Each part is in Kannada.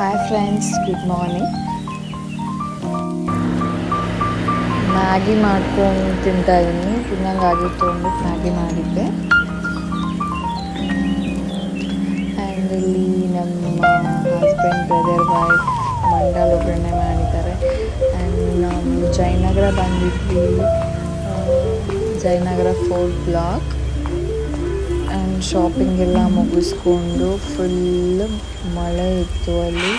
Hi friends good morning Maggi ಮಾಡ್ಕೊಂಡು ತಿಂತಾ ಇದ್ದೀನಿ ತಿನ್ನಂಗಾಗಿತ್ತು ಅಂದ್ಬಿಟ್ಟು ಮ್ಯಾಗಿ ಮಾಡಿದ್ದೆ. ಆ್ಯಂಡ್ ಇಲ್ಲಿ ನಮ್ಮ ಹಸ್ಬೆಂಡ್ ಬ್ರದರ್ ವೈಫ್ ಮಂಡಲ್ ಒಗ್ಗರಣೆ ಮಾಡಿದ್ದಾರೆ. ಆ್ಯಂಡ್ ನಾವು ಜಯನಗರ ಬಂದಿದ್ವಿ. Jayanagar fourth block and shopping ಎಲ್ಲ ಮುಗಿಸ್ಕೊಂಡು ಫುಲ್ ಮಳೆ ಇತ್ತು ಅಲ್ಲಿ.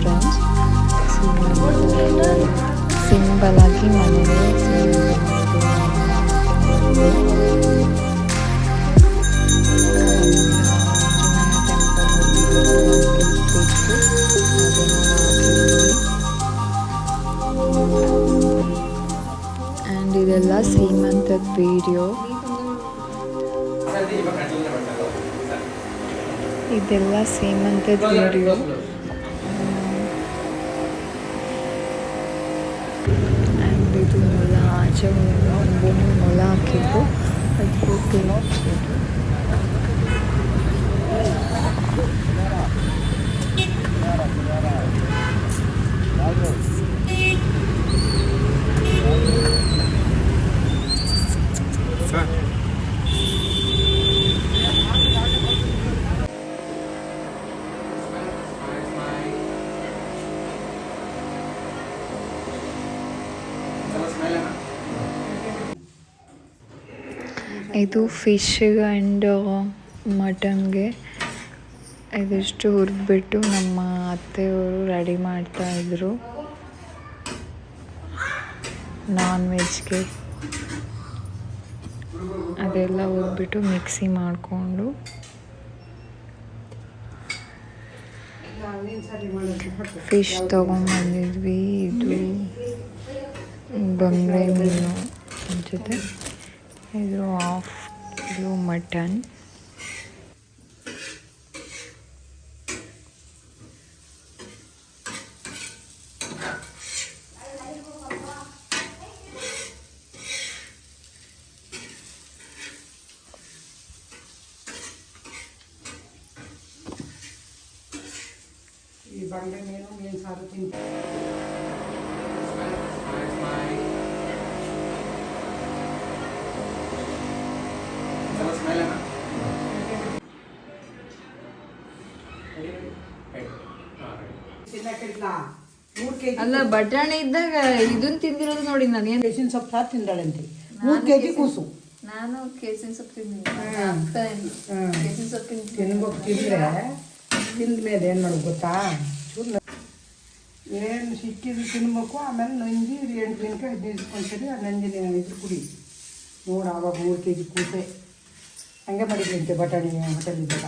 ಫ್ರೆಂಡ್ಸ್ ಸಿಂಬಲ್ ಆಗಿ ಮನೇಲಿ ಆ್ಯಂಡ್ ಇದೆಲ್ಲ ಸೀಮಂತದ ವಿಡಿಯೋ ಇದೆಲ್ಲ ಸೀಮಂತದ ವಿಡಿಯೋ ಆ್ಯಂಡ್ ಇದು ಮೊಲ ಆಚೆ ಒಂದು ಮೊಲ ಹಾಕಿದ್ದು ಅದು ತಿನ್ನೋದು ಇದು ಫಿಶ್ ಆ್ಯಂಡ್ ಮಟನ್ಗೆ ಇದಿಷ್ಟು ಹುರಿದ್ಬಿಟ್ಟು ನಮ್ಮ ಅತ್ತೆಯವರು ರೆಡಿ ಮಾಡ್ತಾ ಇದ್ರು. ನಾನ್ ವೆಜ್ಗೆ ಅದೆಲ್ಲ ಹುರಿದ್ಬಿಟ್ಟು ಮಿಕ್ಸಿ ಮಾಡಿಕೊಂಡು. ಫಿಶ್ ತೊಗೊಂಬಂದಿದ್ವಿ. ಇದು ಬಂಗ್ರೆ ಮೀನು ಜೊತೆ. ಇದು ಹಾಫ್ ಕಿಲೋ ಮಟನ್ ಈ ಬಂಡೆ ಮೀನು ಮೀನು ಸಾರು ಅಲ್ಲ ಬಟಾಣಿ ಇದ್ದಾಗ ಇದನ್ನ ತಿಂದಿರೋದು ನೋಡಿ ನಾನು ಏನು ಕೇಸಿನ ಸೊಪ್ಪು ಸಾರು ತಿಂದಾಳಂತೆ ಮೂರು ಕೆ ಜಿ ಕೂಸು. ನಾನು ಕೇಸಿನ ಸೊಪ್ಪು ಹ್ಮ್. ಕೇಸಿನ ಸೊಪ್ಪು ತಿನ್ಬೇಕು ತಿಂದರೆ ತಿಂದ ಮೇಲೆ ಏನು ಮಾಡೋದು ಗೊತ್ತಾ? ಏನು ಸಿಕ್ಕಿದ್ರು ತಿನ್ಬೇಕು ಆಮೇಲೆ ನಂಜಿ ಎಂಟು ದಿನಕ್ಕೆ ಹದಿನೈದು ಆ ನಂಜಿನ ಇದು ಕುಡಿ. ನೋಡು ಆವಾಗ ಮೂರು ಕೆ ಜಿ ಕೂಸೆ. ಹಂಗೆ ಮಾಡಿದ್ರಂತೆ ಬಟಾಣಿ ಹೋಟೆಲ್ ಇದ್ದಾಗ.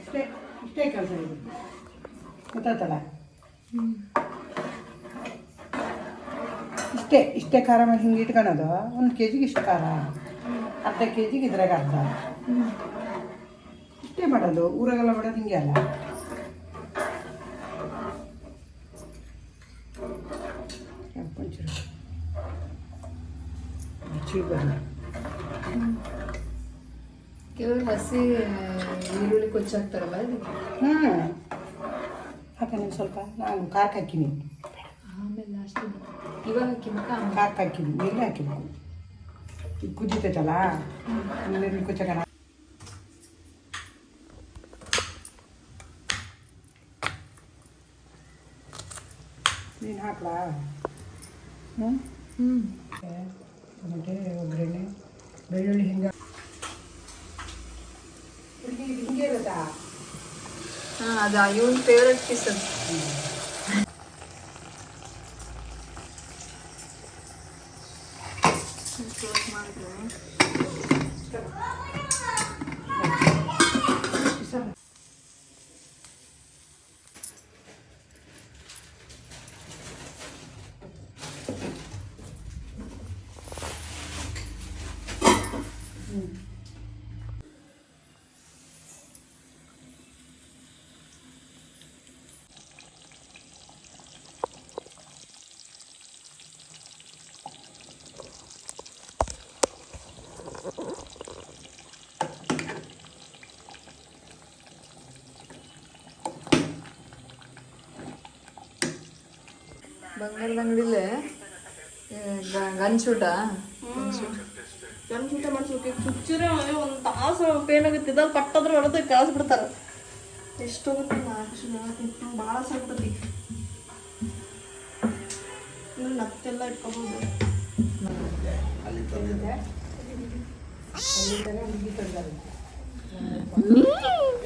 ಇಷ್ಟೇ ಇಷ್ಟೇ ಕೆಲಸ ಇದೆ. ಗೊತ್ತಾಯ್ತಲ್ಲ? ಇಷ್ಟೇ ಇಷ್ಟೇ ಖಾರ ಮಾಡಿ ಹಿಂಗೆ ಇಟ್ಕೊಳೋದು? ಒಂದು ಕೆ ಜಿಗೆ ಇಷ್ಟು ಖಾರ? ಅರ್ಧ ಕೆ ಜಿಗೆ ಇದ್ರಾಗ ಅರ್ಧ? ಇಷ್ಟೇ ಮಾಡೋದು ಊರಾಗೆಲ್ಲ ಮಾಡೋದು ಹಿಂಗೆ ಅಲ್ಲ? ಕೆಲವರು ಹಸಿ ಈರುಳ್ಳಿ ಕೊಚ್ಚಾಕ್ತಾರಲ್ಲ ಹ್ಞೂ ಹಾಕ ನೀವು ಸ್ವಲ್ಪ ನಾನು ಖಾರಕ್ಕೆ ಹಾಕಿನಿ ಆಮೇಲೆ ಲಾಸ್ಟ್ ಇವಾಗ ಹಾಕಿಬೇಕಾ ಆಮೇಲೆ ಖಾರಕ್ಕೆ ಹಾಕಿನಿ ನೀರೇ ಹಾಕಿಬೇಕು ಈಗ ಕುದೀತೈತಲ್ಲ ನೀರಲ್ಲಿ ಕುಚ್ಚಕಣ ನೀನು ಹಾಕ್ಲಾ ಹ್ಞೂ ಹ್ಞೂ ಟೊಮೆಟೆ ಒಗ್ಗರಣೆ ಬೆಳ್ಳುಳ್ಳಿ ಹಿಂಗೆ ಇಲ್ಲಿ ಹಿಂಗೆ ಇರುತ್ತಾ ಹಾಂ ಅದು ಇವನ್ ಫೇವ್ರೆಟ್ ಪೀಸ್ ಅದು ಕ್ಲೋಸ್ ಮಾಡಿದ್ರೆ ಬಂಗಾರದ ಅಂಗಡಿಲೇ ಗಂಜೂಟ ಗಂಟು ಊಟ ಮಾಡ್ಸೋಕೆ ಚುಚ್ಚಿರ ಒಂದು ತಾಸು ಪೇನ್ ಆಗುತ್ತೆ. ಇದಾಗ ಪಟ್ಟದ್ರ ಹೊಡೆದು ಕಳಿಸ್ ಬಿಡ್ತಾರೆ ಎಷ್ಟು ಹೋಗುತ್ತೆ ನಾಲ್ಕು ಭಾಳ ಸಾಕ್ತತಿ. ಇನ್ನು ನತ್ತೆಲ್ಲ ಇಟ್ಕೋಬೋದು.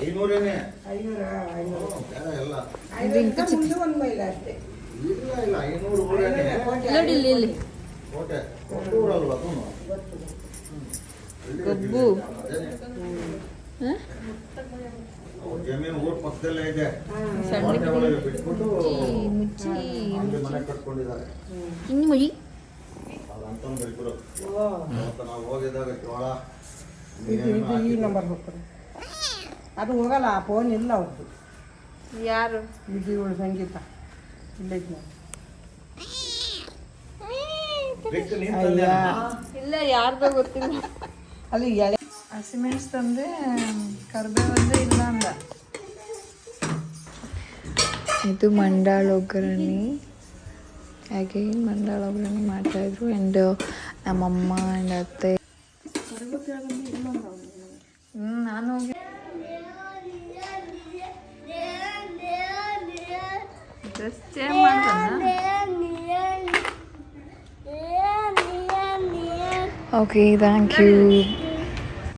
ಐನೂರೇನೆ? ಐನೂರ? ಐನೂರು. ಬೇಡ ಎಲ್ಲ. ಐನೂರ ಮುಂದೆ ಒಂದು ಮೈಲ ಅಷ್ಟೇ. ಇಲ್ಲ ನೋಡಿ ಕಬ್ಬು. ಜಮೀನು ಊರ್ ಪಕ್ಕದಲ್ಲೇ ಇದೆ. ಬಿಟ್ಬಿಟ್ಟು ಮನೆ ಕಟ್ಕೊಂಡಿದ್ದಾರೆ. ಇನ್ನು ನಾವು ಹೋಗಿದ್ದಾಗ ಜೋಳ ಈ ನಂಬರ್ ಅದು ಹೋಗಲ್ಲ ಆ ಫೋನ್ ಇಲ್ಲ ಅವ್ರದ್ದು ಯಾರು? ಸಂಗೀತ. ಇಲ್ಲ ಯಾರ್ದೋ ಗೊತ್ತಿಲ್ಲ ಅಲ್ಲಿ ಎಳೆ ಹಸಿಮೆಣಸು ತಂದೆ ಕರ್ಬೇವು ಅಂದ್ರೆ ಇಲ್ಲ ಅಂದ ಇದು ಮಂಡಾಳ ಒಗ್ಗರಣೆ ಹಾಗೆ ಮಂಡಾಳ ಒಗ್ಗರಣೆ ಮಾಡ್ತಾಯಿದ್ರು. ಆ್ಯಂಡ್ ನಮ್ಮಮ್ಮ ಆ್ಯಂಡ್ ಅತ್ತೆ. ನಾನು ಹೋಗಿ ಡ್ರೆಸ್ ಚೇಂಜ್ ಮಾಡ್ತಾನ ಓಕೆ ಥ್ಯಾಂಕ್ ಯು